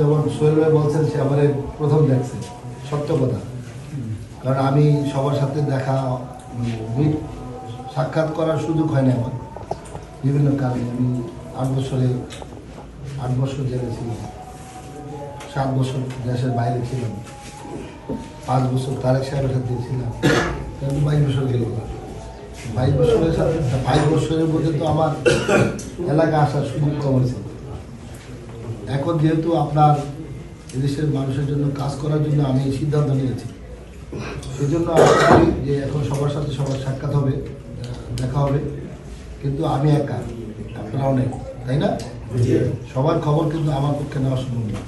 যেমন বলছেন সে আমার প্রথম দেখছে। সত্য কথা। কারণ আমি সবার সাথে দেখা সাক্ষাৎ করার সুযোগ হয় না আমার। বিভিন্ন কারণে আমি আট বছরে, আট বছর জেলে ছিলাম। সাত বছর দেশের বাইরে ছিলাম। পাঁচ বছর তারেক সাহেবের সাথে ছিলাম। বাইশ বছর গেল বাইশ বছরের সাথে, বাইশ বছরের মধ্যে তো আমার এলাকা আসার সুযোগ কম হয়েছে। এখন যেহেতু আপনার এদেশের মানুষের জন্য কাজ করার জন্য আমি সিদ্ধান্ত নিয়েছি সেই জন্য আশা করি যে এখন সবার সাথে সবার সাক্ষাৎ হবে দেখা হবে। কিন্তু আমি একা আপনারা অনেক তাই না? সবার খবর কিন্তু আমার পক্ষে নেওয়া সম্ভব না।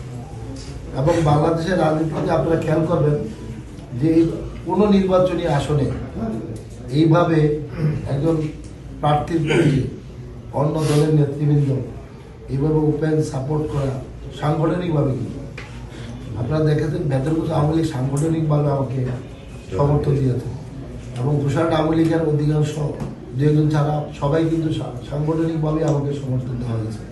এবং বাংলাদেশের রাজনীতিতে আপনারা খেয়াল করবেন যে কোনো নির্বাচনী আসনে এইভাবে একজন প্রার্থীর পক্ষে অন্য দলের নেতৃবৃন্দ এইভাবে ওপেন সাপোর্ট করা সাংগঠনিকভাবে কি আপনারা দেখেছেন বেতনগুজ আওয়ামী লীগ সাংগঠনিকভাবে আমাকে সমর্থন দিয়েছে। এবং ঘোষাট আওয়ামী লীগের অধিকাংশ দু একজন ছাড়া সবাই কিন্তু সাংগঠনিকভাবে আমাকে সমর্থন দেওয়া হয়েছে।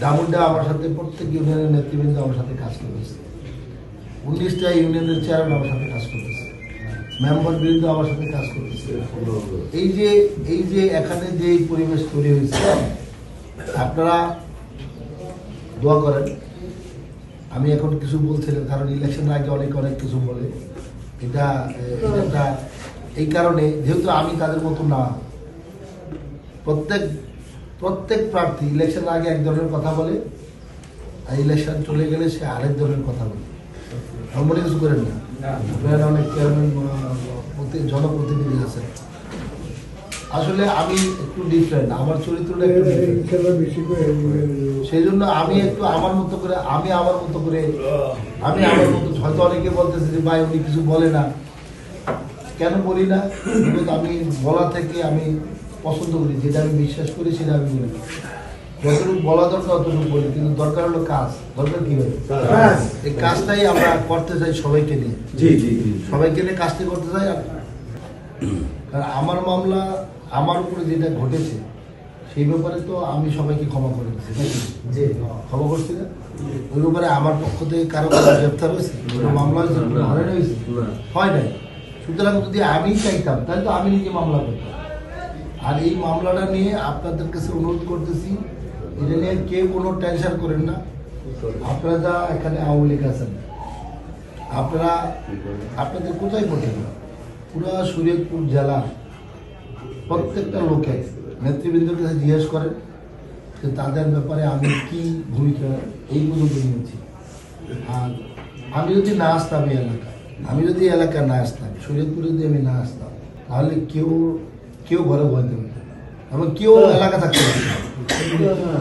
ডামুড্ডা আমার সাথে প্রত্যেক ইউনিয়নের নেতৃবৃন্দ আমার সাথে কাজ করেছে। উনিশটা ইউনিয়নের চেয়ারম্যান আমার সাথে কাজ করতেছে মেম্বার বৃন্দ আমার সাথে কাজ করতেছে এই যে এই যে এখানে যে পরিবেশ তৈরি হয়েছে, আপনারা দোয়া করেন। আমি এখন কিছু বলছি না কারণ ইলেকশনের আগে অনেক অনেক কিছু বলে। এটা এটা এই কারণে যেহেতু আমি তাদের মতো না প্রত্যেক প্রত্যেক প্রার্থী ইলেকশনের আগে এক ধরনের কথা বলে আর ইলেকশন চলে গেলে সে আরেক ধরনের কথা বলে। আমার মনে কিছু করেন না? আপনারা অনেক চেয়ারম্যান জনপ্রতিনিধি আছেন। আসলে আমি একটু ডিফারেন্ট আমার চরিত্রটা একটু different। সেই জন্য আমি একটু আমার মতো করে আমি আমার মতো করে আমি আমার মতো হয়তো অনেকে বলতেছে যে ভাই উনি কিছু বলে না। কেন বলি না? আমি বলা থেকে আমি পছন্দ করি যেটা আমি বিশ্বাস করি সেটা আমি বলি। যতটুকু বলা দরকার অতটুকু বলি কিন্তু দরকার হলো কাজ। দরকার কি হবে এই কাজটাই আমরা করতে চাই সবাইকে নিয়ে। জি জি জি। সবাইকে নিয়ে কাজটি করতে চাই আর কারণ আমার মামলা আমার উপরে যেটা ঘটেছে সেই ব্যাপারে তো আমি সবাইকে ক্ষমা করে দিচ্ছি নাকি? জি। ক্ষমা করছি না ওই ব্যাপারে আমার পক্ষ থেকে কারও কারও গ্রেপ্তার হয়েছে? কোনো মামলা হয়েছে? হয়েছে? হয় নাই। সুতরাং যদি আমি চাইতাম তাহলে তো আমি নিজে মামলা করতাম। আর এই মামলাটা নিয়ে আপনাদের কাছে অনুরোধ করতেছি এটা নিয়ে কেউ কোনো টেনশন করেন না। আপনারা যা এখানে আওয়ামী লীগ আছেন আপনারা আপনাদের কোথায় পড়ে পুরা শরীয়তপুর জেলা প্রত্যেকটা লোকে নেতৃবৃন্দের কাছে জিজ্ঞেস করেন যে তাদের ব্যাপারে আমি কি ভূমিকা এই পর্যন্ত নিয়েছি আর আমি যদি না আসতাম এই এলাকায়, আমি যদি এই এলাকায় না আসতাম, শরীয়তপুরে যদি আমি না আসতাম, তাহলে কেউ কেউ ঘরে পারতো না। এবং কেউ এলাকা থাকতে।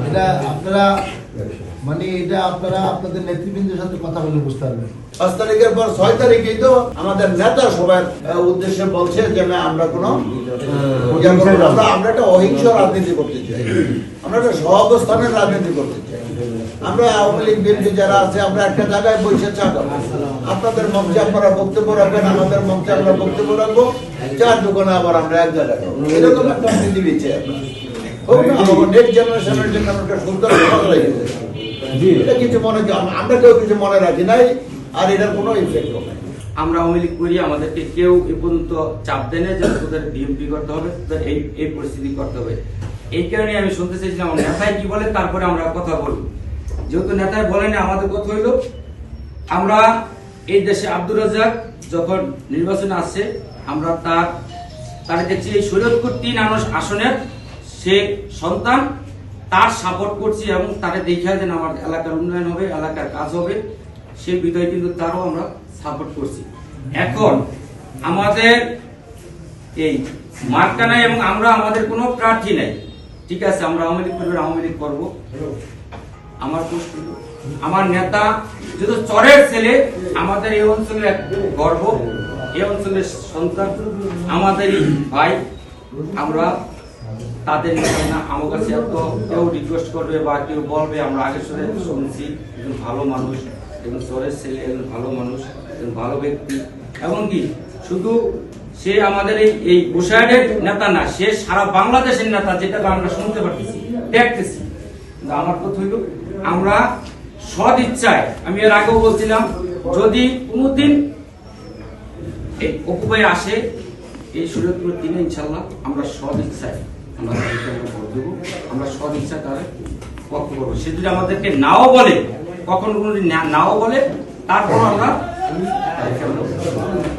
এটা আপনারা মানে এটা আপনারা আপনাদের নেতৃবৃন্দের সাথে কথা বলে বুঝতে পারবেন। পাঁচ তারিখের পর ছয় তারিখেই তো আমাদের নেতা সবার উদ্দেশ্যে বলছে যে না, আমরা কোনো। আমরা- একটা অহিংস রাজনীতি করতে চাই। আমরা একটা সহাবস্থানের রাজনীতি করতে চাই। আমরা আওয়ামী লীগ, বিএনপি যারা আছে, আমরা একটা জায়গায় বসে আপনাদের মঞ্চে আপনারা বক্তব্য রাখবেন, আমাদের মঞ্চে আমরা বক্তব্য রাখব। চার দোকানে আবার আমরা এক জায়গায় এরকম একটা পৃথিবী চাই আমরা। নেক্সট জেনারেশনের জন্য একটা সুন্দর লাগে এটা কিছু মনে আমরা কেউ কিছু মনে রাখি নাই আর এটার কোনো ইফেক্ট নাই আমরা আওয়ামী লীগ করি আমাদেরকে কেউ এ পর্যন্ত চাপ দেয় না যে তোদের ডিএমপি করতে হবে তোদের এই এই পরিস্থিতি করতে হবে। এই কারণে আমি শুনতে চাইছিলাম নেতাই কি বলে তারপরে আমরা কথা বলব। যেহেতু নেতাই বলেনি আমাদের কথা হইল আমরা এই দেশে আব্দুর রাজাক যখন নির্বাচনে আসছে আমরা তার তার দেখছি এই শরীয়তপুর তিন আসনের সে সন্তান তার সাপোর্ট করছি এবং তারে দেখা যেন আমার এলাকার উন্নয়ন হবে, এলাকার কাজ হবে, সে বিধয় কিন্তু তারও আমরা সাপোর্ট করছি। এখন আমাদের এই মার্কা নাই এবং আমরা আমাদের কোনো প্রার্থী নাই। ঠিক আছে, আমরা আওয়ামী লীগ করব আওয়ামী লীগ করব। আমার আমার নেতা যেহেতু চরের ছেলে, আমাদের এই অঞ্চলের এক গর্ব, এই অঞ্চলের সন্তান, আমাদেরই ভাই, আমরা তাদের না, আমার কাছে এত কেউ রিকোয়েস্ট করবে বা কেউ বলবে, আমরা আগে শুনে শুনছি, একজন ভালো মানুষ, একজন চরের ছেলে, একজন ভালো মানুষ, একজন ভালো ব্যক্তি। এমনকি শুধু সে আমাদের এই এই গোসাইডের নেতা না, সে সারা বাংলাদেশের নেতা, যেটা আমরা শুনতে পারতেছি, দেখতেছি। কিন্তু আমার কথা হইল, আমরা সৎ ইচ্ছায় আমি এর আগেও বলছিলাম, যদি কোনোদিন এই অকুপাই আসে, এই সুযোগগুলো দিনে ইনশাল্লাহ আমরা সৎ ইচ্ছায় আমরা তাদেরকে ভোট দেবো আমরা সব ইচ্ছা পক্ষ করব সে যদি আমাদেরকে নাও বলে, কখনো কোনো নাও বলে, তারপর আমরা।